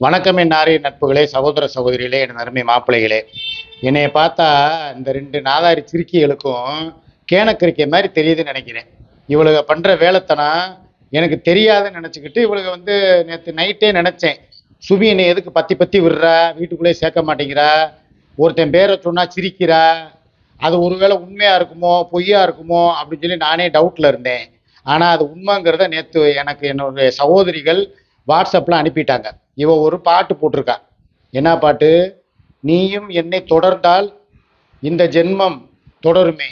வணக்கம் என் நாரிய நட்புகளே சகோதர சகோதரிகளே என் அருமை மாப்பிள்ளைகளே. என்னைய பார்த்தா இந்த ரெண்டு நாதாரி சிறுக்கிகளுக்கும் கேனக்கிரிக்கை மாதிரி தெரியுதுன்னு நினைக்கிறேன். இவளுக பண்ணுற வேலைத்தனம் எனக்கு தெரியாதுன்னு நினச்சிக்கிட்டு இவளுக வந்து நேற்று நைட்டே நினச்சேன். சுமி என்னை எதுக்கு பத்தி பத்தி விடுறா? வீட்டுக்குள்ளே சேர்க்க மாட்டேங்கிறா? ஒருத்தன் பேரை சொன்னா சிரிக்கிறா? அது ஒருவேளை உண்மையா இருக்குமோ பொய்யா இருக்குமோ அப்படின்னு சொல்லி நானே டவுட்ல இருந்தேன். ஆனா அது உண்மைங்கிறத நேற்று எனக்கு என்னுடைய சகோதரிகள் வாட்ஸ்அப்பில் அனுப்பிட்டாங்க. இவ ஒரு பாட்டு போட்டிருக்கா. என்ன பாட்டு? நீயும் என்னை தொடர்ந்தால் இந்த ஜென்மம் தொடருமே.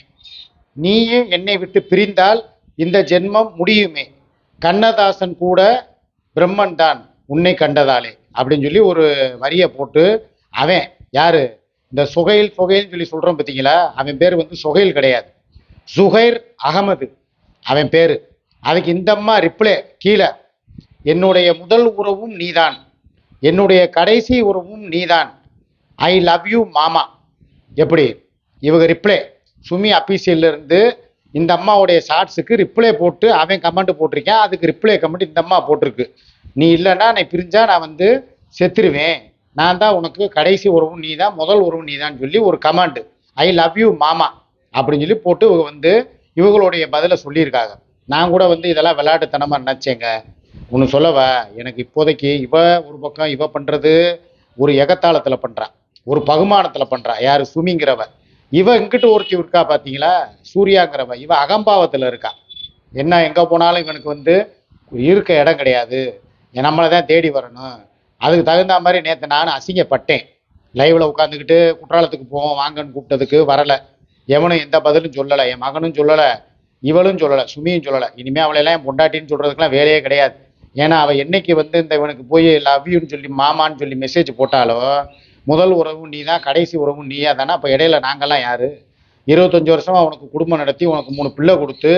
நீயும் என்னை விட்டு பிரிந்தால் இந்த ஜென்மம் முடியுமே. கண்ணதாசன் கூட பிரம்மன் தான் உன்னை கண்டதாலே. அப்படின்னு சொல்லி ஒரு வரியை போட்டு அவன் யாரு? இந்த சுகைல் சுகைல்னு சொல்லி சொல்றோம் பார்த்தீங்களா? அவன் பேர் வந்து சுகைல் கிடையாது. சுகைர் அகமது அவன் பேரு. அதுக்கு இந்த அம்மா ரிப்ளே கீழே. என்னுடைய முதல் உறவும் நீதான். என்னுடைய கடைசி உறவும் நீதான். ஐ லவ் யூ மாமா. எப்படி? இவங்க ரிப்ளே சுமி அபிஷியல்ல இருந்து இந்த அம்மாவுடைய ஷார்ட்ஸுக்கு ரிப்ளை போட்டு அவன் கமெண்ட் போட்டிருக்கேன். அதுக்கு ரிப்ளை கமெண்ட் இந்த அம்மா போட்டிருக்கு. நீ இல்லைன்னா நான் பிரிஞ்சா நான் வந்து செத்துருவேன். நான் தான் உனக்கு கடைசி உறவும் நீ தான் முதல் உறவும் நீ தான் சொல்லி ஒரு கமாண்டு ஐ லவ் யூ மாமா. அப்படின்னு சொல்லி போட்டு இவங்க வந்து இவங்களுடைய பதிலை சொல்லியிருக்காங்க. நான் கூட வந்து இதெல்லாம் விளையாட்டுத்தனமாக நினச்சேங்க. ஒன்று சொல்லவா? எனக்கு இப்போதைக்கு இவ ஒரு பக்கம் இவ பண்ணுறது ஒரு எகத்தாளத்தில் பண்ணுறான் ஒரு பகுமானத்தில் பண்ணுறா யார்? சுமிங்கிறவ. இவ இங்கிட்டு ஒருத்தி இருக்கா பார்த்தீங்களா சூர்யாங்கிறவ. இவ அகம்பாவத்தில் இருக்கா. என்ன எங்கே போனாலும் இவனுக்கு வந்து இருக்க இடம் கிடையாது. நம்மளை தான் தேடி வரணும். அதுக்கு தகுந்த மாதிரி நேற்று நான் அசிங்கப்பட்டேன். லைவில் உட்காந்துக்கிட்டு குற்றாலத்துக்கு போவோம் வாங்கன்னு கூப்பிட்டதுக்கு வரலை. எவனும் எந்த பதிலும் சொல்லலை. என் மகனும் சொல்லலை. இவளும் சொல்லலை. சுமியும் சொல்லலை. இனிமேல் அவளையெல்லாம் என் பொண்டாட்டின்னு சொல்கிறதுக்கெல்லாம் வேலையே கிடையாது. ஏன்னா அவள் என்னைக்கு வந்து இந்த இவனுக்கு போய் லவ் யூன்னு சொல்லி மாமான்னு சொல்லி மெசேஜ் போட்டாலோ முதல் உறவும் நீ தான் கடைசி உறவும் நீயா தானே அப்போ இடையில நாங்கள்லாம் யார்? இருபத்தஞ்சி வருஷமாக உனக்கு குடும்பம் நடத்தி உனக்கு மூணு பிள்ளை கொடுத்து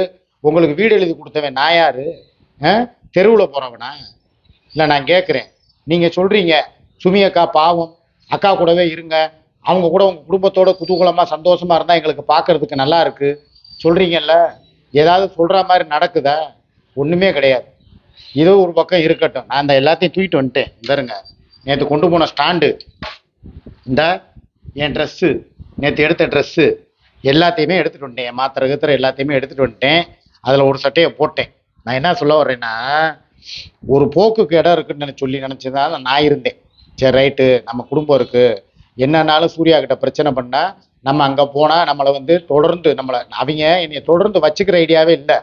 உங்களுக்கு வீடு எழுதி கொடுத்தவன் நான் யார்? தெருவில் போகிறவனா இல்லை நான் கேட்குறேன் நீங்கள் சொல்கிறீங்க சுமி அக்கா பாவம் அக்கா கூடவே இருங்க அவங்க கூட உங்கள் குடும்பத்தோட குதூகலமாக சந்தோஷமாக இருந்தால் எங்களுக்கு பார்க்கறதுக்கு நல்லா இருக்குது சொல்கிறீங்கல்ல ஏதாவது சொல்கிற மாதிரி நடக்குதா? ஒன்றுமே கிடையாது. இது ஒரு பக்கம் இருக்கட்டும். நான் இந்த எல்லாத்தையும் தூக்கிட்டு வந்துட்டேன். இந்தருங்க. நேற்று கொண்டு போன ஸ்டாண்டு இந்த என் ட்ரெஸ்ஸு நேற்று எடுத்த ட்ரெஸ்ஸு எல்லாத்தையுமே எடுத்துட்டு வந்துட்டேன். என் மாத்திரை எல்லாத்தையுமே எடுத்துட்டு வந்துட்டேன். அதில் ஒரு சட்டையை போட்டேன். நான் என்ன சொல்ல வர்றேன்னா ஒரு போக்குக்கு இடம் இருக்குன்னு சொல்லி நினச்சதால நான் இருந்தேன். சரி ரைட்டு. நம்ம குடும்பம் இருக்கு. என்னன்னாலும் சூர்யா கிட்ட பிரச்சனை பண்ணால் நம்ம அங்கே போனால் நம்மளை வந்து தொடர்ந்து நம்மளை அவங்க என்னை தொடர்ந்து வச்சுக்கிற ஐடியாவே இல்லை.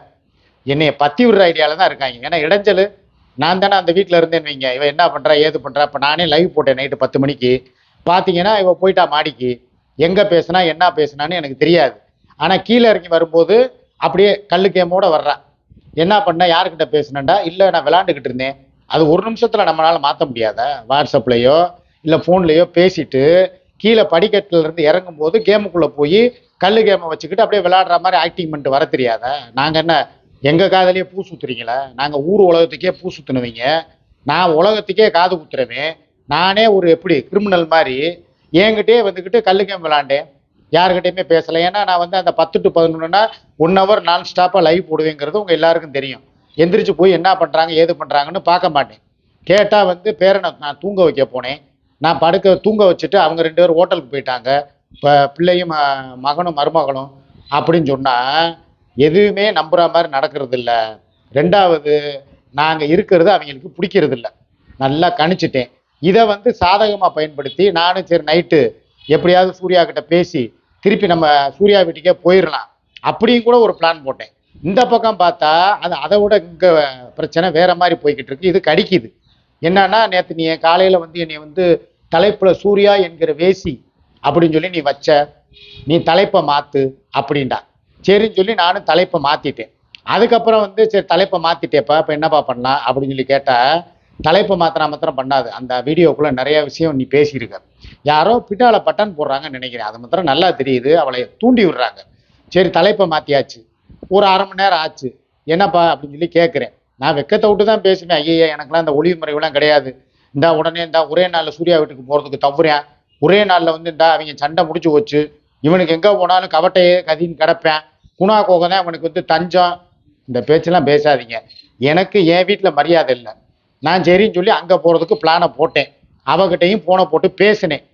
என்னைய பத்தி விடுற ஐடியாவில் தான் இருக்காங்க. ஏன்னா இடைஞ்சல் நான் தானே அந்த வீட்டில் இருந்தேன்னு வைங்க. இவன் என்ன பண்ணுறா ஏது பண்ணுறா இப்போ நானே லைவ் போட்டேன் நைட்டு பத்து மணிக்கு. பார்த்தீங்கன்னா இவ போயிட்டா மாடிக்கு. எங்கே பேசுனா என்ன பேசுனான்னு எனக்கு தெரியாது. ஆனால் கீழே இறங்கி வரும்போது அப்படியே கல்லு கேமோட வர்றா. என்ன பண்ண யாருக்கிட்ட பேசுனேன்டா? இல்லை நான் விளாண்டுக்கிட்டு இருந்தேன். அது ஒரு நிமிஷத்தில் நம்மளால் மாற்ற முடியாத? வாட்ஸ்அப்லேயோ இல்லை ஃபோன்லேயோ பேசிட்டு கீழே படிக்கட்டுல இருந்து கேமுக்குள்ளே போய் கல் கேமை வச்சுக்கிட்டு அப்படியே விளாடுற மாதிரி ஆக்டிங் பண்ணிட்டு வர தெரியாத? நாங்கள் என்ன எங்கள் காதலையே பூ சுற்றுறீங்களா நாங்கள் ஊர் உலகத்துக்கே பூ சுத்துனவங்க. நான் உலகத்துக்கே காது குத்துறவேன். நானே ஒரு எப்படி கிரிமினல் மாதிரி என்கிட்டே வந்துக்கிட்டு கல்லு கேம் விளாண்டேன். யாருக்கிட்டையுமே பேசலை. ஏன்னா நான் வந்து அந்த பத்து டு பதினொன்றுனா ஒன் ஹவர் நான் ஸ்டாப்பாக லைவ் போடுவேங்கிறது உங்கள் எல்லாருக்கும் தெரியும். எந்திரிச்சு போய் என்ன பண்ணுறாங்க ஏது பண்ணுறாங்கன்னு பார்க்க மாட்டேன். கேட்டால் வந்து பேரனை நான் தூங்க வைக்க போனேன். நான் படுக்க தூங்க வச்சுட்டு அவங்க ரெண்டு பேரும் ஹோட்டலுக்கு போயிட்டாங்க. இப்போ பிள்ளையும் ம- மகனும் மருமகளும் அப்படின்னு சொன்னால் எதுவுமே நம்புற மாதிரி நடக்கிறது இல்லை ரெண்டாவது நாங்கள் இருக்கிறது அவங்களுக்கு பிடிக்கிறது இல்லை நல்லா கணிச்சிட்டேன். இதை வந்து சாதகமாக பயன்படுத்தி நானும் சரி நைட்டு எப்படியாவது சூர்யா கிட்ட பேசி திருப்பி நம்ம சூர்யா வீட்டுக்கே போயிடலாம் அப்படியும் கூட ஒரு பிளான் போட்டேன். இந்த பக்கம் பார்த்தா அது அதை விட இங்கே பிரச்சனை வேற மாதிரி போய்கிட்டு இருக்கு. இது கடிக்குது. என்னன்னா நேற்று நீ என் காலையில் வந்து என்னை வந்து தலைப்பில் சூர்யா என்கிற வேசி அப்படின்னு சொல்லி நீ வச்ச நீ தலைப்பை மாற்று அப்படின்டா. சரின்னு சொல்லி நானும் தலைப்பை மாற்றிட்டேன் அதுக்கப்புறம் வந்து சரி தலைப்பை மாற்றிட்டேப்பா இப்போ என்னப்பா பண்ணலாம் அப்படின்னு சொல்லி கேட்டால் தலைப்பை மாத்தினா மாத்திரம் பண்ணாது. அந்த வீடியோக்குள்ளே நிறைய விஷயம் நீ பேசியிருக்க. யாரோ பிட்டாவில் பட்டன் போடுறாங்கன்னு நினைக்கிறேன். அது மாத்திரம் நல்லா தெரியுது. அவளை தூண்டி விடுறாங்க. சரி தலைப்பை மாற்றியாச்சு ஒரு அரை மணி நேரம் ஆச்சு. என்னப்பா அப்படின்னு சொல்லி கேட்குறேன். நான் வெக்கத்தை விட்டு தான் பேசுவேன். ஐயா எனக்குலாம் இந்த ஒளிவு முறைகள்லாம் கிடையாது. இந்தா உடனே இந்தா ஒரே நாளில் சூர்யா வீட்டுக்கு போகிறதுக்கு தவறேன் ஒரே நாளில் வந்து இந்தா அவங்க சண்டை முடிச்சு போச்சு. இவனுக்கு எங்கே போனாலும் கவட்டையே கதின்னு கிடப்பேன். குணா கோகம் தான் வந்து தஞ்சம் இந்த பேச்செல்லாம் பேசாதீங்க. எனக்கு என் வீட்டில் மரியாதை இல்லை. நான் சரின்னு சொல்லி அங்கே போகிறதுக்கு பிளானை போட்டேன். அவகிட்டையும் ஃபோனை போட்டு பேசினேன்.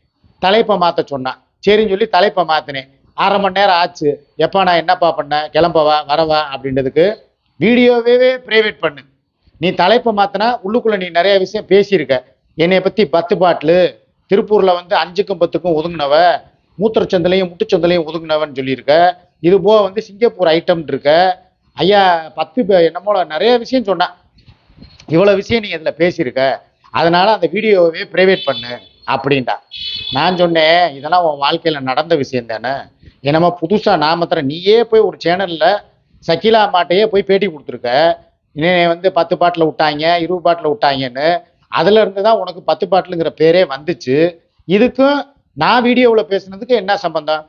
தலைப்பை மாற்ற சொன்னான். சரின்னு சொல்லி தலைப்பை மாற்றினேன் அரை மணி நேரம் ஆச்சு. எப்போ நான் என்னப்பா பண்ணேன் கிளம்பவா வரவா அப்படின்றதுக்கு வீடியோவே ப்ரைவேட் பண்ணு. நீ தலைப்பை மாற்றினா உள்ளுக்குள்ளே நீ நிறைய விஷயம் பேசியிருக்க. என்னை பற்றி பத்து பாட்டிலு. திருப்பூரில் வந்து அஞ்சுக்கும் பத்துக்கும் ஒதுங்கினவ மூத்திரச்சந்தலையும் முட்டுச்சந்தலையும் ஒதுங்கினவன்னு சொல்லியிருக்க. இது போக வந்து சிங்கப்பூர் ஐட்டம் இருக்க. ஐயா பத்து பே- என்னமோ நிறைய விஷயம் சொன்னான் இவ்வளோ விஷயம் நீ இதில் பேசியிருக்க. அதனால அந்த வீடியோவே ப்ரைவேட் பண்ணு அப்படின்டா. நான் சொன்னேன் இதெல்லாம் உன் வாழ்க்கையில் நடந்த விஷயம் தானே. என்னமோ புதுசாக நான் மாத்திரம் நீயே போய் ஒரு சேனலில் சகிலா மாட்டையே போய் பேட்டி கொடுத்துருக்க. இன்னே வந்து பத்து பாட்டில் விட்டாங்க இருபது பாட்டில் விட்டாங்கன்னு. அதுல இருந்து தான் உனக்கு பத்து பாட்டிலுங்கிற பேரே வந்துச்சு. இதுக்கும் நான் வீடியோவில் பேசுனதுக்கு என்ன சம்பந்தம்?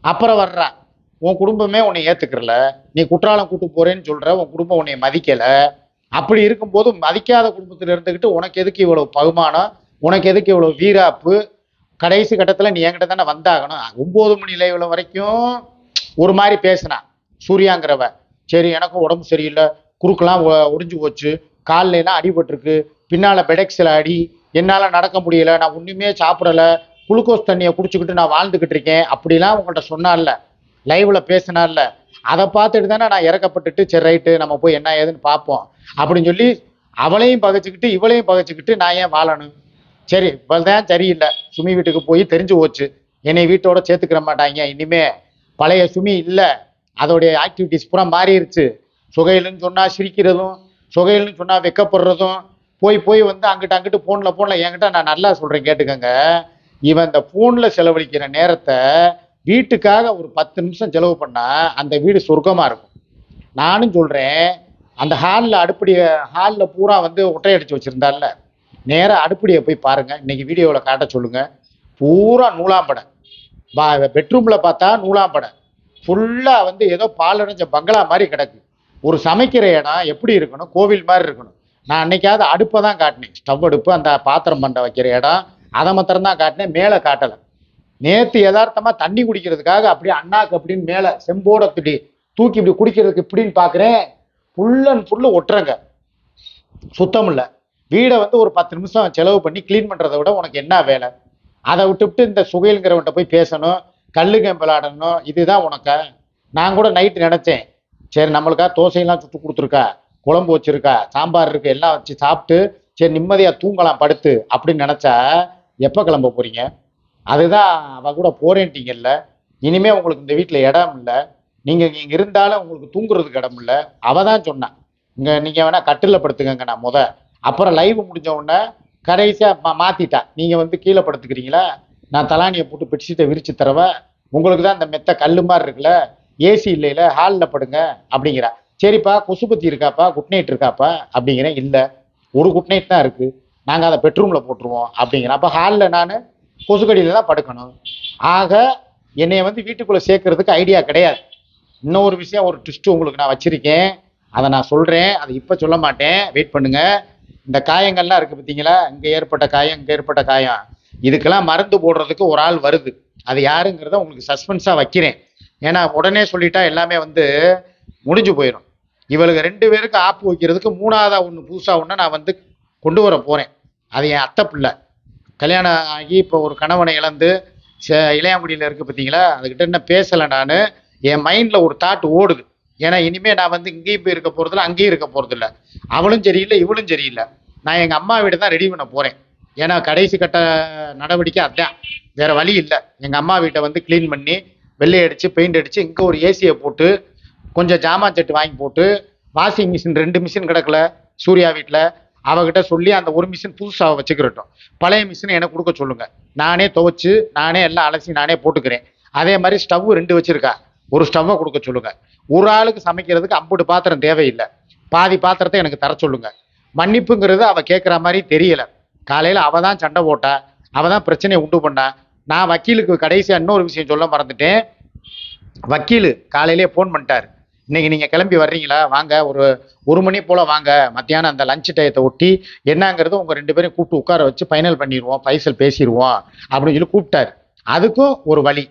அப்புறம் வர்றேன் உன் குடும்பமே உன்னை ஏத்துக்கிறல. நீ குற்றாலம் கூட்டு போறேன்னு சொல்ற உன் குடும்பம் உன்னை மதிக்கல. அப்படி இருக்கும்போது மதிக்காத குடும்பத்துல இருந்துக்கிட்டு உனக்கு எதுக்கு இவ்வளவு பகுமானம்? உனக்கு எதுக்கு இவ்வளவு வீராப்பு? கடைசி கட்டத்துல நீ என்கிட்ட தானே வந்தாகணும். ஒன்பது மணி லைவ்ல வரைக்கும் ஒரு மாதிரி பேசினான். சூர்யாங்கிறவ. சரி எனக்கும் உடம்பு சரியில்லை. குறுக்கெல்லாம் ஒ- ஒடிஞ்சு போச்சு. கால்ல எல்லாம் அடிபட்டிருக்கு. பின்னால பெடெக்ஸில் அடி. என்னால் நடக்க முடியல. நான் ஒன்றுமே சாப்பிடல. குளுக்கோஸ் தண்ணியை குடிச்சுக்கிட்டு நான் வாழ்ந்துக்கிட்டு இருக்கேன். அப்படிலாம் உங்கள்கிட்ட சொன்னார்ல லைவ்ல பேசினார்ல. அதை பார்த்துட்டு தானே நான் இறக்கப்பட்டுட்டு சரி ரைட்டு நம்ம போய் என்ன ஏதுன்னு பார்ப்போம். அப்படின்னு சொல்லி அவளையும் பகைச்சிக்கிட்டு இவளையும் பகைச்சிக்கிட்டு நான் ஏன் வாழணும்? சரி இவள்தான் சரியில்லை. சுமி வீட்டுக்கு போய் தெரிஞ்சு போச்சு. என்னை வீட்டோட சேர்த்துக்கிற மாட்டாங்க. இனிமே பழைய சுமி இல்லை. அதோடைய ஆக்டிவிட்டிஸ் பூரா மாறிடுச்சு சுகையிலுன்னு சொன்னால் சிரிக்கிறதும் சுகையிலுன்னு சொன்னால் வெக்கப்படுறதும் போய் போய் வந்து அங்கிட்ட அங்கிட்டு ஃபோனில் ஃபோனில் என்கிட்ட நான் நல்லா சொல்கிறேன் கேட்டுக்கோங்க. இவன் இந்த ஃபோனில் செலவழிக்கிற நேரத்தை வீட்டுக்காக ஒரு பத்து நிமிஷம் செலவு பண்ணால் அந்த வீடு சொர்க்கமாக இருக்கும். நானும் சொல்கிறேன் அந்த ஹாலில் அடுப்படியை ஹாலில் பூரா வந்து ஒட்டையடிச்சு வச்சுருந்தால நேராக அடுப்படியை போய் பாருங்கள் இன்னைக்கு வீடியோவில் காட்ட சொல்லுங்கள் பூரா நூலாம்படை பா பெட்ரூமில் பார்த்தா நூலாம்படை ஃபுல்லாக வந்து ஏதோ பாலடைஞ்ச பங்களா மாதிரி கிடக்கு. ஒரு சமைக்கிற இடம் எப்படி இருக்கணும்? கோவில் மாதிரி இருக்கணும். நான் அன்னைக்காவது அடுப்பை தான் காட்டினேன். ஸ்டவ் அடுப்பு அந்த பாத்திரம் பண்ண வைக்கிற இடம் அதை மாத்திரம் தான் காட்டினேன். மேலே காட்டலை. நேற்று யதார்த்தமா தண்ணி குடிக்கிறதுக்காக அப்படியே அண்ணாக்கு அப்படின்னு மேலே செம்போட துடி தூக்கி இப்படி குடிக்கிறதுக்கு இப்படின்னு பார்க்குறேன் ஃபுல் அண்ட் ஃபுல்லு ஒட்டுறங்க. சுத்தம் இல்லை. வீடை வந்து ஒரு பத்து நிமிஷம் செலவு பண்ணி க்ளீன் பண்ணுறதை விட உனக்கு என்ன வேலை? அதை விட்டுவிட்டு இந்த சுகைலுங்கிறவன்ட்ட போய் பேசணும். கல்லு கேம் விளாடணும் இதுதான் உனக்கு. நான் கூட நைட்டு நினச்சேன். சரி நம்மளுக்கா தோசையெல்லாம் சுட்டு கொடுத்துருக்கா? குழம்பு வச்சிருக்கா? சாம்பார் இருக்கு எல்லாம் வச்சு சாப்பிட்டு சரி நிம்மதியாக தூங்கலாம் படுத்து அப்படின்னு நினச்சா எப்போ கிளம்ப போறீங்க? அதுதான் அவ கூட போறேன்ட்டீங்கல்ல இனிமே உங்களுக்கு இந்த வீட்டில் இடம் இல்லை. நீங்கள் இங்கே இருந்தாலும் உங்களுக்கு தூங்குறதுக்கு இடம் இல்லை. அவ தான் சொன்னான் இங்கே நீங்கள் வேணால் கட்டில் படுத்துக்கங்க நான் முத. அப்புறம் லைவ் முடிஞ்ச உடனே கடைசியாக மா மாற்றிட்டா நீங்கள் வந்து கீழே படுத்துக்கிறீங்களா? நான் தலானியை போட்டு பெட்ஷீட்டை விரித்து தரவ உங்களுக்கு தான் இந்த மெத்த கல்லு மாதிரி இருக்குல்ல. ஏசி இல்லைல்ல ஹாலில் படுங்க அப்படிங்கிறா. சரிப்பா கொசுபத்தி இருக்காப்பா குட் நைட் இருக்காப்பா? அப்படிங்கிறேன். இல்லை ஒரு குட் நைட் தான் இருக்குது நாங்கள் அதை பெட்ரூமில் போட்டுருவோம் அப்படிங்கிறேன். அப்போ ஹாலில் நான் கொசுக்கடியில் தான் படுக்கணும். ஆக என்னைய வந்து வீட்டுக்குள்ளே சேர்க்கறதுக்கு ஐடியா கிடையாது. இன்னொரு விஷயம் ஒரு ட்விஸ்ட்டு உங்களுக்கு நான் வச்சுருக்கேன். அதை நான் சொல்கிறேன் அதை இப்போ சொல்ல மாட்டேன். வெயிட் பண்ணுங்க. இந்த காயங்கள்லாம் இருக்குது பார்த்தீங்களா இங்கே ஏற்பட்ட காயம் இங்கே ஏற்பட்ட காயம். இதுக்கெல்லாம் மருந்து போடுறதுக்கு ஒரு ஆள் வருது. அது யாருங்கிறத உங்களுக்கு சஸ்பென்ஸாக வைக்கிறேன். ஏன்னா உடனே சொல்லிட்டா எல்லாமே வந்து முடிஞ்சு போயிடும் இவளுக்கு ரெண்டு பேருக்கு ஆப்பு வைக்கிறதுக்கு மூணாவதாக ஒன்று புதுசாக ஒன்று நான் வந்து கொண்டு வர போகிறேன் அது என் அத்தை பிள்ளை. கல்யாணம் ஆகி இப்போ ஒரு கணவனை இழந்து ச- இளையாங்குடியில் இருக்கு பார்த்தீங்களா? அதுக்கிட்ட என்ன பேசலை நான். என் மைண்டில் ஒரு தாட் ஓடுது. ஏன்னா இனிமேல் நான் வந்து இங்கேயும் போய் இருக்க போகிறதில்ல அங்கேயும் இருக்க போகிறதில்ல அவளும் சரியில்லை இவளும் சரியில்லை. நான் எங்கள் அம்மா வீடு தான் ரெடி பண்ண போகிறேன் ஏன்னா கடைசி கட்ட நடவடிக்கை அதான் வேறு வழி இல்லை. எங்கள் அம்மா வீட்டை வந்து க்ளீன் பண்ணி வெள்ளை அடித்து பெயிண்ட் அடித்து இங்கே ஒரு ஏசியை போட்டு கொஞ்சம் ஜாமான் செட்டு வாங்கி போட்டு வாஷிங் மிஷின் ரெண்டு மிஷின் கிடக்கல சூர்யா வீட்டில் அவகிட்ட சொல்லி அந்த ஒரு மிஷின் புதுசாக வச்சுக்கிறட்டும். பழைய மிஷினை எனக்கு கொடுக்க சொல்லுங்க. நானே துவைச்சு நானே எல்லாம் அலசி நானே போட்டுக்கிறேன். அதே மாதிரி ஸ்டவ் ரெண்டு வச்சிருக்கா. ஒரு ஸ்டவ்வை கொடுக்க சொல்லுங்க. ஒரு ஆளுக்கு சமைக்கிறதுக்கு அம்புட்டு பாத்திரம் தேவையில்லை. பாதி பாத்திரத்தை எனக்கு தர சொல்லுங்க. மன்னிப்புங்கிறது அவ கேட்குற மாதிரி தெரியல. காலையில் அவ தான் சண்டை போட்டா அவ தான் பிரச்சனையை உண்டு பண்ணா. நான் வக்கீலுக்கு கடைசியாக இன்னொரு விஷயம் சொல்ல மறந்துட்டேன். வக்கீல் காலையிலேயே ஃபோன் பண்ணிட்டார். இன்னைக்கு நீங்கள் கிளம்பி வர்றீங்களா? வாங்க ஒரு ஒரு மணி போல் வாங்க. மத்தியானம் அந்த லஞ்ச் டயத்தை ஒட்டி என்னங்கிறது உங்கள் ரெண்டு பேரும் கூப்பிட்டு உட்கார வச்சு ஃபைனல் பண்ணிடுவோம் பைசல் பேசிடுவோம் அப்படின்னு சொல்லி கூப்பிட்டாரு. அதுக்கும் ஒரு வழி.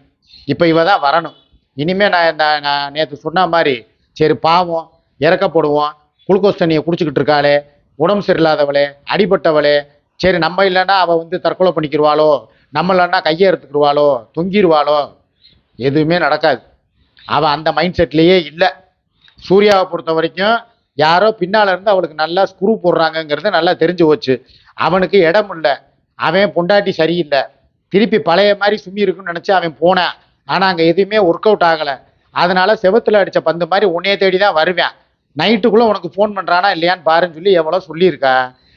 இப்போ இவ தான் வரணும். இனிமே நான் இந்த நான் நேற்று சொன்ன மாதிரி சரி பாவம் இறக்கப்படுவோம் குளுக்கோஸ் தண்ணியை குடிச்சிக்கிட்டு இருக்காளே உடம்பு சரியில்லாதவளே அடிபட்டவளே சரி நம்ம இல்லைன்னா அவள் வந்து தற்கொலை பண்ணிக்கிடுவாளோ நம்ம இல்லைன்னா கையை எடுத்துக்கிருவாளோ தொங்கிருவாளோ எதுவுமே நடக்காது. அவள் அந்த மைண்ட் செட்லேயே இல்லை. சூர்யாவை பொறுத்த வரைக்கும் யாரோ பின்னால் இருந்து அவளுக்கு நல்லா ஸ்க்ரூ போடுறாங்கங்கிறது நல்லா தெரிஞ்சு போச்சு. அவனுக்கு இடம் இல்லை. அவன் பொண்டாட்டி சரியில்லை. திருப்பி பழைய மாதிரி சும்மி இருக்குன்னு நினச்சி அவன் போனான். ஆனால் அங்கே எதுவுமே ஒர்க் அவுட் ஆகலை. அதனால செவத்தில் அடித்த பந்து மாதிரி உன்னைய தேடி தான் வருவேன். நைட்டுக்குள்ளே உனக்கு ஃபோன் பண்ணுறானா இல்லையான்னு பாருன்னு சொல்லி எவ்வளோ சொல்லியிருக்கா?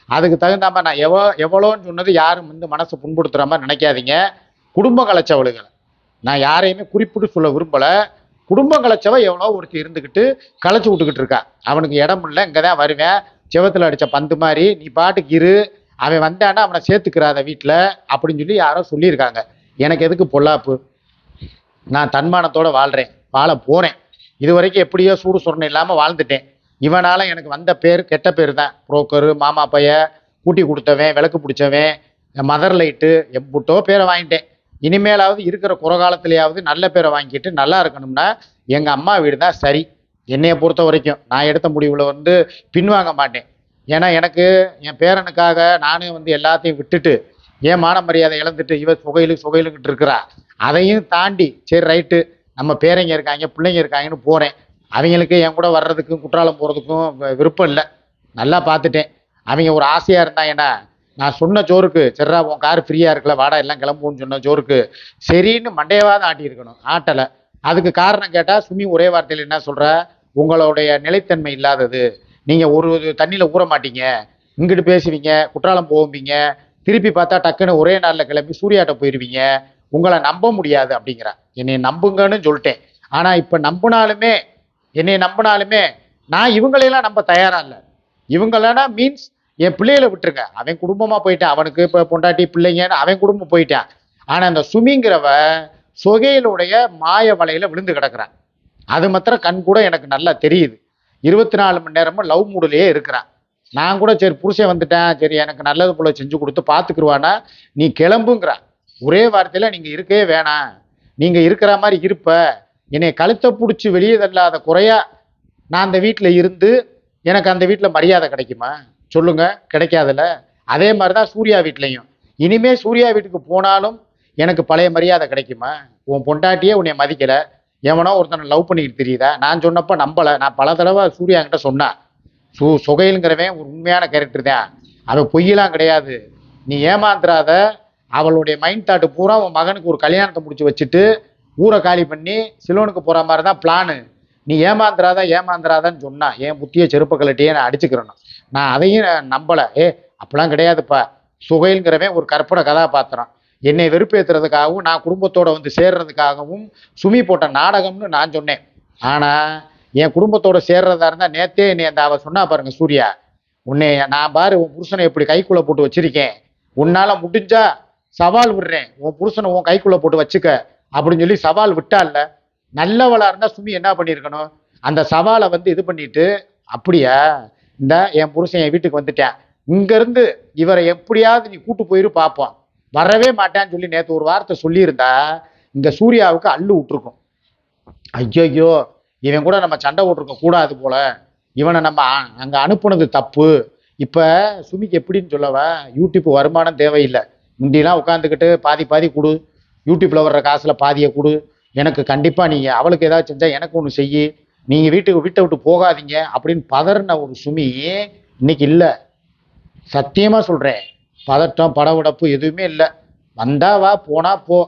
அதுக்கு தகுந்த மாதிரி நான் எவ்வளோ எவ்வளோன்னு சொன்னது யாரும் வந்து மனசை புண்படுத்துகிற மாதிரி நினைக்காதீங்க. குடும்ப கலைச்சவளுகளை. நான் யாரையுமே குறிப்பிட்டு சொல்ல விரும்பலை. குடும்பம் கலைச்சவ எவ்வளோ ஒருத்தி இருந்துக்கிட்டு கலைச்சி விட்டுக்கிட்டு இருக்கா. அவனுக்கு இடம் இல்லை இங்கே தான் வருவேன் செவத்தில் அடித்த பந்து மாதிரி நீ பாட்டுக்கு இரு. அவன் வந்தான்னா அவனை சேர்த்துக்கிறாத வீட்டில் அப்படின்னு சொல்லி யாரோ சொல்லியிருக்காங்க. எனக்கு எதுக்கு பொல்லாப்பு? நான் தன்மானத்தோடு வாழ்கிறேன் வாழ போகிறேன் இது வரைக்கும் எப்படியோ சூடு சொரணை இல்லாமல் வாழ்ந்துட்டேன். இவனால் எனக்கு வந்த பேர் கெட்ட பேர் தான். புரோக்கரு மாமா பைய கூட்டி கொடுத்தவன் விளக்கு பிடிச்சவன் மதர் லைட்டு எம்புட்டோ பேரை வாங்கிட்டேன். இனிமேலாவது இருக்கிற குறகாலத்திலேயாவது நல்ல பேரை வாங்கிட்டு நல்லா இருக்கணும்னா எங்கள் அம்மா வீடு தான் சரி. என்னையை பொறுத்த வரைக்கும் நான் எடுத்த முடிவில் வந்து பின்வாங்க மாட்டேன். ஏன்னா எனக்கு என் பேரனுக்காக நானே வந்து எல்லாத்தையும் விட்டுட்டு ஏன் மான மரியாதை இழந்துட்டு இவ சுகையிலு சுகையிலுக்கிட்டு இருக்கிறா. அதையும் தாண்டி சரி ரைட்டு நம்ம பேரங்க இருக்காங்க பிள்ளைங்க இருக்காங்கன்னு போகிறேன் அவங்களுக்கு என் கூட வர்றதுக்கும் குற்றாலம் போகிறதுக்கும் விருப்பம் இல்லை. நல்லா பார்த்துட்டேன். அவங்க ஒரு ஆசையாக இருந்தாங்கன்னா நான் சொன்ன ஜோருக்கு சரிடா உன் கார் ஃப்ரீயாக இருக்கல வாடா எல்லாம் கிளம்புன்னு சொன்ன ஜோருக்கு சரின்னு மண்டையவாத ஆட்டியிருக்கணும் ஆட்டலை. அதுக்கு காரணம் கேட்டால் சுமி ஒரே வார்த்தையில் என்ன சொல்ற? உங்களுடைய நிலைத்தன்மை இல்லாதது. நீங்கள் ஒரு தண்ணியில் ஊற மாட்டீங்க. இங்கிட்டு பேசுவீங்க குற்றாலம் போவீங்க திருப்பி பார்த்தா டக்குன்னு ஒரே நாளில் கிளம்பி சூர்யாட்ட போயிடுவீங்க உங்களை நம்ப முடியாது அப்படிங்கிற. என்னை நம்புங்கன்னு சொல்லிட்டேன். ஆனால் இப்போ நம்பினாலுமே என்னை நம்பினாலுமே நான் இவங்களையெல்லாம் நம்ப தயாராக இல்லை. இவங்களனா மீன்ஸ் என் பிள்ளைகளை விட்டுருங்க. அவன் குடும்பமாக போயிட்டான் அவனுக்கு இப்போ பொண்டாட்டி பிள்ளைங்கன்னு அவன் குடும்பம் போயிட்டான் ஆனால் அந்த சுமிங்கிறவ சொகையிலுடைய மாய வலையில் விழுந்து கிடக்குறான். அது மாத்திரம் கண் கூட எனக்கு நல்லா தெரியுது. இருபத்தி நாலு மணி நேரமும் லவ் மூடலையே இருக்கிறான். நான் கூட சரி புருஷன் வந்துட்டேன் சரி எனக்கு நல்லது போல செஞ்சு கொடுத்து பார்த்துக்குருவானா நீ கிளம்புங்கிறா. ஒரே வார்த்தையில் நீங்கள் இருக்கவே வேணாம். நீங்கள் இருக்கிற மாதிரி இருப்ப. என்னை கழுத்தை பிடிச்சி வெளியே தள்ளாத குறையா நான் அந்த வீட்டில் இருந்து எனக்கு அந்த வீட்டில் மரியாதை கிடைக்குமா? சொல்லுங்க கிடைக்காதுல்ல. அதே மாதிரி தான் சூர்யா வீட்லேயும். இனிமே சூர்யா வீட்டுக்கு போனாலும் எனக்கு பழைய மரியாதை கிடைக்குமா? உன் பொண்டாட்டியே உன்னை மதிக்கலை. எவனோ ஒருத்தனை லவ் பண்ணிக்கிட்டு தெரியுதா? நான் சொன்னப்போ நம்பலை. நான் பல தடவை சூர்யா கிட்ட சொன்னேன் சு சுகைலுங்கிறவன் ஒரு உண்மையான கேரக்டர் தான். அவள் பொய்யெல்லாம் கிடையாது. நீ ஏமாந்துறாத. அவளுடைய மைண்ட் தாட்டு பூரா உன் மகனுக்கு ஒரு கல்யாணத்தை முடிச்சு வச்சுட்டு ஊரை காலி பண்ணி சிலோனுக்கு போகிற மாதிரி தான் பிளானு நீ ஏமாந்துடாத ஏமாந்துடாதான்னு சொன்னா என் புத்திய செருப்ப கலட்டியே நான் அடிச்சுக்கிறேன் நான் அதையும் நம்பலை. ஏ அப்படிலாம் கிடையாதுப்பா. சுகைலுங்கிறவன் ஒரு கற்பனை கதாபாத்திரம். என்னை வெறுப்பேற்றுறதுக்காகவும் நான் குடும்பத்தோட வந்து சேர்றதுக்காகவும் சுமி போட்ட நாடகம்னு நான் சொன்னேன். ஆனால் என் குடும்பத்தோட சேர்றதா இருந்தால் நேத்தே என்னை அந்த அவ சொன்னா பாருங்க சூர்யா உன்னை நான் பாரு உன் புருஷனை எப்படி கைக்குள்ளே போட்டு வச்சிருக்கேன். உன்னால் முடிஞ்சா சவால் விடுறேன். உன் புருஷனை உன் கைக்குள்ளே போட்டு வச்சுக்க. அப்படின்னு சொல்லி சவால் விட்டால்ல நல்லவளா இருந்தால் சுமி என்ன பண்ணியிருக்கணும் அந்த சவாலை வந்து இது பண்ணிட்டு அப்படியா? இந்த என் புருஷன் என் வீட்டுக்கு வந்துட்டேன். இங்கேருந்து இவரை எப்படியாவது நீ கூட்டு போயிரு பார்ப்போம் வரவே மாட்டேன்னு சொல்லி நேற்று ஒரு வார்த்தை சொல்லியிருந்தா இந்த சூர்யாவுக்கு அள்ளு விட்டுருக்கும். ஐயோ இவன் கூட நம்ம சண்டை விட்ருக்க கூடாது போல. இவனை நம்ம அ- அனுப்புனது தப்பு. இப்போ சுமிக்கு எப்படின்னு சொல்லவா? யூடியூப் வருமானம் தேவையில்லை. முந்திலாம் உட்காந்துக்கிட்டு பாதி பாதி கொடு. யூடியூப்பில் வர்ற காசில் பாதியை கொடு. எனக்கு கண்டிப்பாக நீங்கள் அவளுக்கு ஏதாவது செஞ்சால் எனக்கு ஒன்று செய்யி. நீங்கள் வீட்டுக்கு வீட்டை விட்டு போகாதீங்க அப்படின்னு பதறின ஒரு சுமி இன்னைக்கு இல்லை. சத்தியமாக சொல்கிறேன் பதட்டம் படபடப்பு எதுவுமே இல்லை. வந்தா வா போனா போ.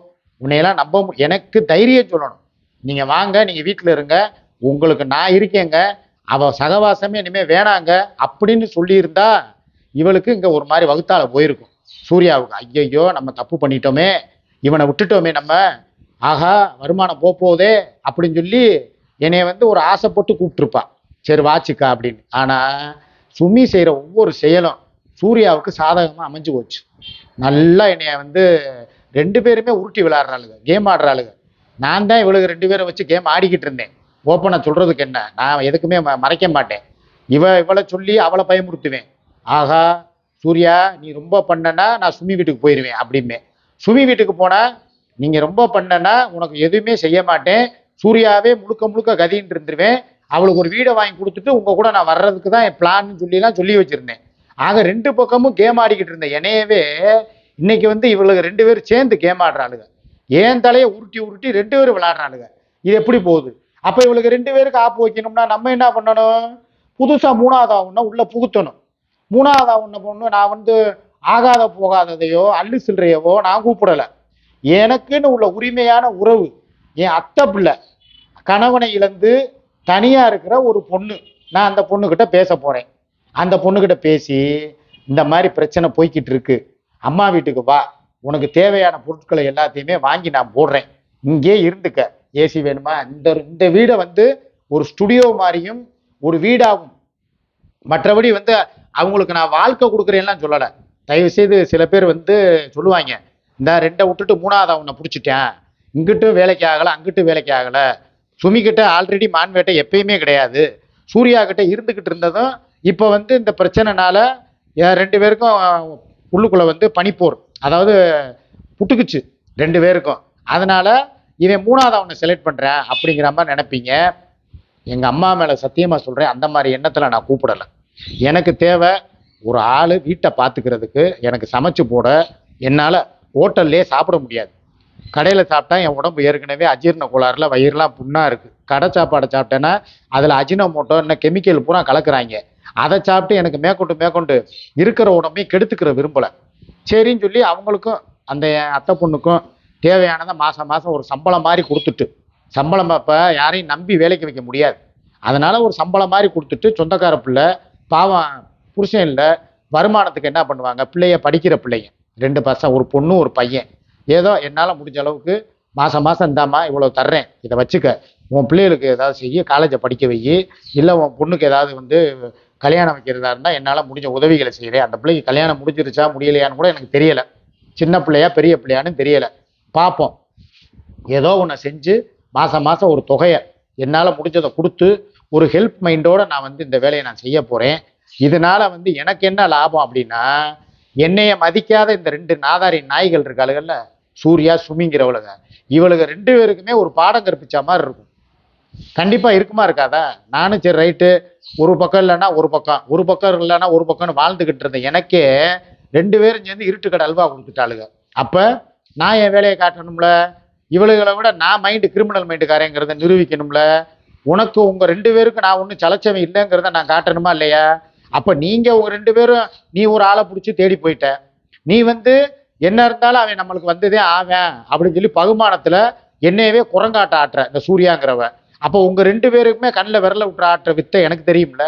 உன்னையெல்லாம் நம்ப எனக்கு தைரியம் சொல்லணும். நீங்கள் வாங்க நீங்கள் வீட்டில் இருங்க. உங்களுக்கு நான் இருக்கேங்க. அவள் சகவாசமே இனிமேல் வேணாங்க அப்படின்னு சொல்லியிருந்தா இவளுக்கு இங்கே ஒரு மாதிரி வகுத்தால போயிருக்கும். சூர்யாவுக்கு ஐயையோ நம்ம தப்பு பண்ணிட்டோமே. இவனை விட்டுட்டோமே நம்ம. ஆஹா வருமானம் போக போதே அப்படின்னு சொல்லி என்னைய வந்து ஒரு ஆசைப்பட்டு கூப்பிட்டுருப்பா. சரி வாச்சுக்கா அப்படின்னு. ஆனால் சுமி செய்கிற ஒவ்வொரு செயலும் சூர்யாவுக்கு சாதகமாக அமைஞ்சு போச்சு. நல்லா என்னைய வந்து ரெண்டு பேருமே உருட்டி விளாட்றாளுங்க கேம் ஆடுறாளுங்க. நான் தான் இவளுக்கு ரெண்டு பேரை வச்சு கேம் ஆடிக்கிட்டு இருந்தேன். ஓப்பனாக சொல்கிறதுக்கு என்ன? நான் எதுக்குமே ம- மறைக்க மாட்டேன். இவ இவளை சொல்லி அவளை பயமுறுத்துவேன். ஆகா சூர்யா நீ ரொம்ப பண்ணனா நான் சுமி வீட்டுக்கு போயிடுவேன் அப்படிமே சுமி வீட்டுக்கு போனால் நீங்கள் ரொம்ப பண்ணனா உனக்கு எதுவுமே செய்ய மாட்டேன். சூர்யாவே முழுக்க முழுக்க கதின்னு இருந்துருவேன். அவளுக்கு ஒரு வீடை வாங்கி கொடுத்துட்டு உங்க கூட நான் வர்றதுக்கு தான் என் பிளான்னு சொல்லிலாம் சொல்லி வச்சிருந்தேன். ஆக ரெண்டு பக்கமும் கேம் ஆடிக்கிட்டு இருந்தேன் என்னையவே இன்னைக்கு வந்து இவளுக்கு ரெண்டு பேரும் சேர்ந்து கேம் ஆடுறாளுங்க ஏன் தலையை உருட்டி உருட்டி ரெண்டு பேரும் விளையாடுறாளுங்க இது எப்படி போகுது? அப்போ இவளுக்கு ரெண்டு பேருக்கு ஆப்பு வைக்கணும்னா நம்ம என்ன பண்ணணும்? புதுசாக மூணாவது ஆகும்னா உள்ள புகுத்தணும். மூணாவது ஆகும்னு பொண்ணு நான் வந்து ஆகாத போகாததையோ அள்ளு சில்லறையவோ நான் கூப்பிடலை. எனக்குன்னு உள்ள உரிமையான உறவு என் அத்தை பிள்ளை கணவனை இழந்து தனியாக இருக்கிற ஒரு பொண்ணு. நான் அந்த பொண்ணுக்கிட்ட பேச போகிறேன் அந்த பொண்ணுக்கிட்ட பேசி இந்த மாதிரி பிரச்சனை போய்கிட்டு இருக்கு. அம்மா வீட்டுக்கு வா. உனக்கு தேவையான பொருட்களை எல்லாத்தையுமே வாங்கி நான் போடுறேன். இங்கே இருந்துக்க. ஏசி வேணுமா? இந்த இந்த வீடை வந்து ஒரு ஸ்டுடியோ மாதிரியும் ஒரு வீடாகும் மற்றபடி வந்து அவங்களுக்கு நான் வாழ்க்கை கொடுக்குறேன்லாம் சொல்லலை. தயவு செய்து சில பேர் வந்து சொல்லுவாங்க இந்த ரெண்டை விட்டுட்டு மூணாவது அவனை பிடிச்சிட்டேன். இங்கிட்டு வேலைக்கு ஆகலை அங்கிட்டு வேலைக்கு ஆகலை. சுமிக்கிட்ட ஆல்ரெடி மான்வேட்டை எப்பயுமே கிடையாது. சூர்யா கிட்ட இருந்துக்கிட்டு இருந்ததும் இப்போ வந்து இந்த பிரச்சனைனால ரெண்டு பேருக்கும் உள்ளுக்குள்ளே வந்து பனிப்போர் அதாவது புட்டுக்குச்சு ரெண்டு பேருக்கும். அதனால இவன் மூணாவது அவனை செலக்ட் பண்ணுறேன் அப்படிங்கிற மாதிரி நினைப்பீங்க. எங்கள் அம்மா மேலே சத்தியமாக சொல்கிறேன் அந்த மாதிரி எண்ணத்தில் நான் கூப்பிடலை. எனக்கு தேவை ஒரு ஆள் வீட்டை பார்த்துக்கிறதுக்கு எனக்கு சமைச்சு போட என்னால் ஹோட்டல்லே சாப்பிட முடியாது. கடையில் சாப்பிட்டா என் உடம்பு ஏற்கனவே அஜீரண கோளாறுல வயிறுலாம் புண்ணாக இருக்குது கடை சாப்பாடை சாப்பிட்டேன்னா அதில் அஜினோமோட்டோ இன்னும் கெமிக்கல் பூரா கலக்குறாங்க. அதை சாப்பிட்டு எனக்கு மேற்கொண்டு மேற்கொண்டு இருக்கிற உடம்பையும் கெடுத்துக்கிற விரும்பலை. சரின்னு சொல்லி அவங்களுக்கும் அந்த என் அத்தை பொண்ணுக்கும் தேவையானதை மாதம் மாதம் ஒரு சம்பளம் மாதிரி கொடுத்துட்டு. சம்பளம் அப்போ யாரையும் நம்பி வேலைக்கு வைக்க முடியாது. அதனால் ஒரு சம்பளம் மாதிரி கொடுத்துட்டு சொந்தக்கார பிள்ளை பாவம் புருஷன் இல்லை வருமானத்துக்கு என்ன பண்ணுவாங்க? பிள்ளைய படிக்கிற பிள்ளைங்க. ரெண்டு பசங்க ஒரு பொண்ணு ஒரு பையன். ஏதோ என்னால் முடிஞ்ச அளவுக்கு மாதம் மாதம் இந்தாம்மா இவ்வளோ தர்றேன். இதை வச்சுக்க. உன் பிள்ளைகளுக்கு ஏதாவது செய்ய காலேஜை படிக்க வை இல்லை உன் பொண்ணுக்கு ஏதாவது வந்து கல்யாணம் வைக்கிறதா இருந்தால் என்னால் முடிஞ்ச உதவிகளை செய்கிறேன் அந்த பிள்ளைக்கு கல்யாணம் முடிஞ்சிருச்சா முடியலையான்னு கூட எனக்கு தெரியலை. சின்ன பிள்ளையா பெரிய பிள்ளையான்னு தெரியலை. பார்ப்போம் ஏதோ ஒன்று செஞ்சு மாதம் மாதம் ஒரு தொகையை என்னால் முடிஞ்சதை கொடுத்து ஒரு ஹெல்ப் மைண்டோட நான் வந்து இந்த வேலையை நான் செய்ய போகிறேன் இதனால வந்து எனக்கு என்ன லாபம் அப்படின்னா என்னைய மதிக்காத இந்த ரெண்டு நாதாரி நாய்கள் இருக்காளுகள்ல சூர்யா சுமிங்கிறவளுங்க இவளுங்க. ரெண்டு பேருக்குமே ஒரு பாடம் கற்பிச்ச மாதிரி இருக்கும். கண்டிப்பாக இருக்குமா இருக்காதா? நானும் சரி ரைட்டு. ஒரு பக்கம் இல்லைன்னா ஒரு பக்கம். ஒரு பக்கம் இல்லைன்னா ஒரு பக்கம்னு வாழ்ந்துக்கிட்டு இருந்தேன் எனக்கே ரெண்டு பேரும் சேர்ந்து இருட்டுக்கடை அல்வா கொடுத்துட்டாளுங்க. அப்போ நான் என் வேலையை காட்டணும்ல? இவளுகளை விட நான் மைண்டு கிரிமினல் மைண்டுக்காரங்கிறத நிரூபிக்கணும்ல? உனக்கு உங்கள் ரெண்டு பேருக்கு நான் ஒன்றும் சலைச்சவன் இல்லைங்கிறத நான் காட்டணுமா இல்லையா? அப்போ நீங்கள் உங்கள் ரெண்டு பேரும் நீ ஒரு ஆளை பிடிச்சி தேடி போயிட்ட. நீ வந்து என்ன இருந்தாலும் அவன் நம்மளுக்கு வந்ததே ஆவேன் அப்படின்னு சொல்லி பகுமானத்தில் என்னையவே குரங்காட்ட ஆட்டுற இந்த சூர்யாங்கிறவ. அப்போ உங்கள் ரெண்டு பேருக்குமே கண்ணில் விரல விட்டு ஆட்டுற வித்தை எனக்கு தெரியும்ல?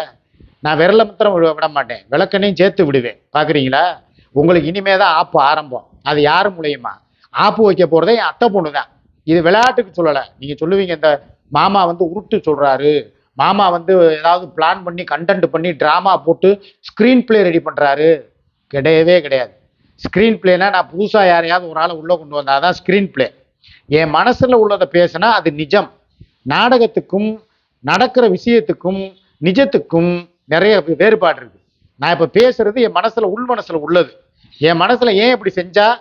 நான் விரல மாத்திரம் விட மாட்டேன். விளக்கண்ணையும் சேர்த்து விடுவேன். பார்க்குறீங்களா உங்களுக்கு இனிமே தான் ஆப்பு ஆரம்பம். அது யார் மூலியமா? ஆப்பு வைக்க போகிறதே என் அத்தை பொண்ணு தான். இது விளையாட்டுக்கு சொல்லலை. நீங்கள் சொல்லுவீங்க இந்த மாமா வந்து உருட்டு சொல்கிறாரு மாமா வந்து ஏதாவது பிளான் பண்ணி கண்டென்ட் பண்ணி ட்ராமா போட்டு ஸ்க்ரீன் பிளே ரெடி பண்ணுறாரு கிடையவே கிடையாது. ஸ்க்ரீன் பிளேனா நான் புதுசாக யாரையாவது ஒரு ஆளை உள்ளே கொண்டு வந்தால் தான் ஸ்க்ரீன் ப்ளே என் மனசில் உள்ளதை பேசினா அது நிஜம். நாடகத்துக்கும் நடக்கிற விஷயத்துக்கும் நிஜத்துக்கும் நிறைய வேறுபாடு இருக்குது நான் இப்போ பேசுறது என் மனசில் உள் மனசில் உள்ளது. என் மனசில் ஏன் இப்படி செஞ்சால்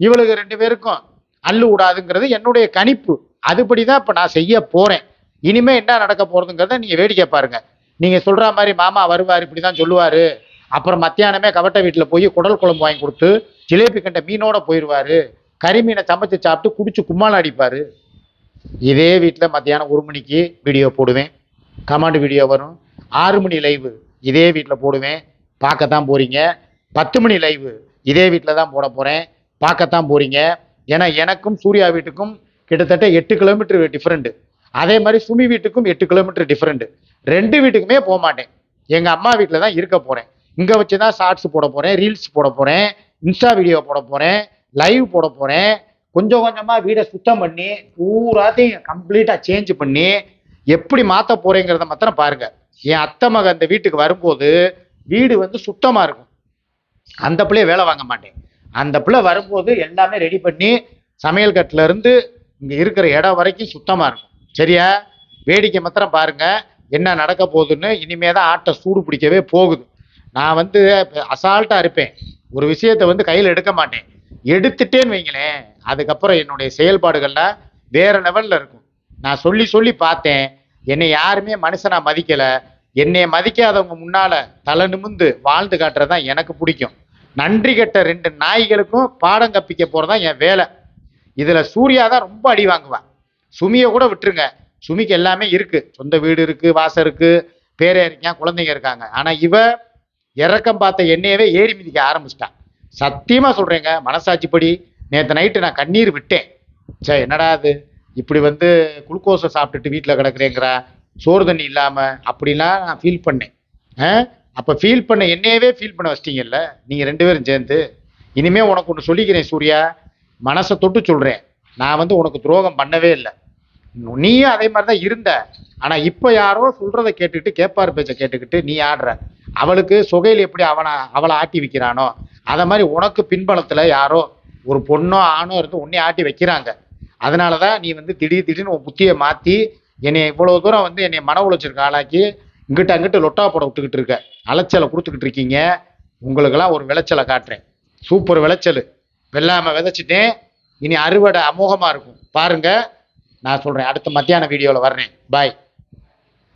இவளுக்கு ரெண்டு பேருக்கும் அள்ளு விடாதுங்கிறது என்னுடைய கணிப்பு. அதுபடி தான் இப்போ நான் செய்ய போகிறேன் இனிமேல் என்ன நடக்க போகிறதுங்கிறத நீங்கள் வேடிக்கை பாருங்கள் நீங்கள் சொல்கிற மாதிரி மாமா வருவார் இப்படி தான் சொல்லுவார். அப்புறம் மத்தியானமே கவட்டை வீட்டில் போய் குடல் குழம்பு வாங்கி கொடுத்து ஜிலேபி கண்ட மீனோட போயிடுவாரு கறிமீனை சமைச்சு சாப்பிட்டு குடிச்சு கும்மால் அடிப்பார். இதே வீட்டில் மத்தியானம் ஒரு மணிக்கு வீடியோ போடுவேன். கமாண்ட் வீடியோ வரும். ஆறு மணி லைவு இதே வீட்டில் போடுவேன். பார்க்கத்தான் போகிறீங்க பத்து மணி லைவு இதே வீட்டில் தான் போட போகிறேன் பார்க்கத்தான் போகிறீங்க ஏன்னா எனக்கும் சூர்யா வீட்டுக்கும் கிட்டத்தட்ட எட்டு கிலோமீட்டர் டிஃப்ரெண்ட்டு அதே மாதிரி சுமி வீட்டுக்கும் எட்டு கிலோமீட்டர் டிஃப்ரெண்ட்டு ரெண்டு வீட்டுக்குமே போக மாட்டேன். எங்கள் அம்மா வீட்டில் தான் இருக்க போகிறேன் இங்கே வச்சு தான் ஷார்ட்ஸ் போட போகிறேன் ரீல்ஸ் போட போகிறேன் இன்ஸ்டா வீடியோ போட போகிறேன் லைவ் போட போகிறேன் கொஞ்சம் கொஞ்சமாக வீடை சுத்தம் பண்ணி பூராத்தையும் கம்ப்ளீட்டாக சேஞ்ச் பண்ணி எப்படி மாற்ற போகிறேங்கிறத மாத்திரம் பாருங்கள் என் அத்தை மக அந்த வீட்டுக்கு வரும்போது வீடு வந்து சுத்தமாக இருக்கும். அந்த பிள்ளைய வேலை வாங்க மாட்டேன். அந்த பிள்ளை வரும்போது எல்லாமே ரெடி பண்ணி சமையல் கட்டிலருந்து இங்கே இருக்கிற இடம் வரைக்கும் சுத்தமாக இருக்கும். சரியா? வேடிக்கை மாத்திரம் பாருங்க. என்ன நடக்க போகுதுன்னு இனிமே தான் ஆட்டை சூடு பிடிக்கவே போகுது. நான் வந்து அசால்ட்டாக இருப்பேன். ஒரு விஷயத்தை வந்து கையில் எடுக்க மாட்டேன். எடுத்துட்டேன்னு வைங்களேன் அதுக்கப்புறம் என்னுடைய செயல்பாடுகளில் வேற லெவலில் இருக்கும். நான் சொல்லி சொல்லி பார்த்தேன் என்னை யாருமே மனுஷனா மதிக்கலை. என்னை மதிக்காதவங்க முன்னால தலை நிமிந்து வாழ்ந்து காட்டுறது தான் எனக்கு பிடிக்கும். நன்றி கட்ட ரெண்டு நாய்களுக்கும் பாடம் கற்பிக்க போகிறது தான் என் வேலை. இதில் சூர்யா தான் ரொம்ப அடி வாங்குவான் சுமியை கூட விட்டுருங்க. சுமிக்கு எல்லாமே இருக்கு. சொந்த வீடு இருக்கு வாசல் இருக்கு பேரே இருக்கான் குழந்தைங்க இருக்காங்க. ஆனால் இவ இறக்கம் பார்த்த எண்ணெயவே ஏறி மிதிக்க ஆரம்பிச்சிட்டான் சத்தியமாக சொல்கிறேங்க மனசாட்சிப்படி நேற்று நைட்டு நான் கண்ணீர் விட்டேன். சே என்னடா அது இப்படி வந்து குளுக்கோஸை சாப்பிட்டுட்டு வீட்டில் கிடக்குறேங்கிறா சோறு தண்ணி இல்லாமல் அப்படிலாம் நான் ஃபீல் பண்ணேன். ஆ? அப்போ ஃபீல் பண்ண என்னையவே ஃபீல் பண்ண வச்சிட்டீங்கல்ல? நீங்கள் ரெண்டு பேரும் சேர்ந்து. இனிமேல் உனக்கு ஒன்று சொல்லிக்கிறேன் சூர்யா. மனசை தொட்டு சொல்கிறேன் நான் வந்து உனக்கு துரோகம் பண்ணவே இல்லை. நீயும் அதே மாதிரி தான் இருந்த. ஆனால் இப்போ யாரோ சொல்கிறத கேட்டுக்கிட்டு கேட்பார் பேச்சை கேட்டுக்கிட்டு நீ ஆடுற. அவளுக்கு சுகையில் எப்படி அவனை அவளை ஆட்டி வைக்கிறானோ அதை மாதிரி உனக்கு பின்பலத்தில் யாரோ ஒரு பொண்ணோ ஆணோ இருந்து உன்னை ஆட்டி வைக்கிறாங்க. அதனால தான் நீ வந்து திடீர் திடீர்னு உன் புத்தியை மாற்றி என்னை இவ்வளோ தூரம் வந்து என்னை மன உழைச்சிருக்க ஆளாக்கி இங்கிட்ட அங்கிட்டு லொட்டா போட விட்டுக்கிட்டு இருக்க அலைச்சலை கொடுத்துக்கிட்டு இருக்கீங்க உங்களுக்கெல்லாம் ஒரு விளைச்சலை காட்டுறேன். சூப்பர் விளைச்சல். வெள்ளாமை விதைச்சிட்டேன். இனி அறுவடை அமோகமாக இருக்கும். பாருங்கள் நான் சொல்கிறேன் அடுத்த மத்தியான வீடியோவில் வர்றேன். பாய்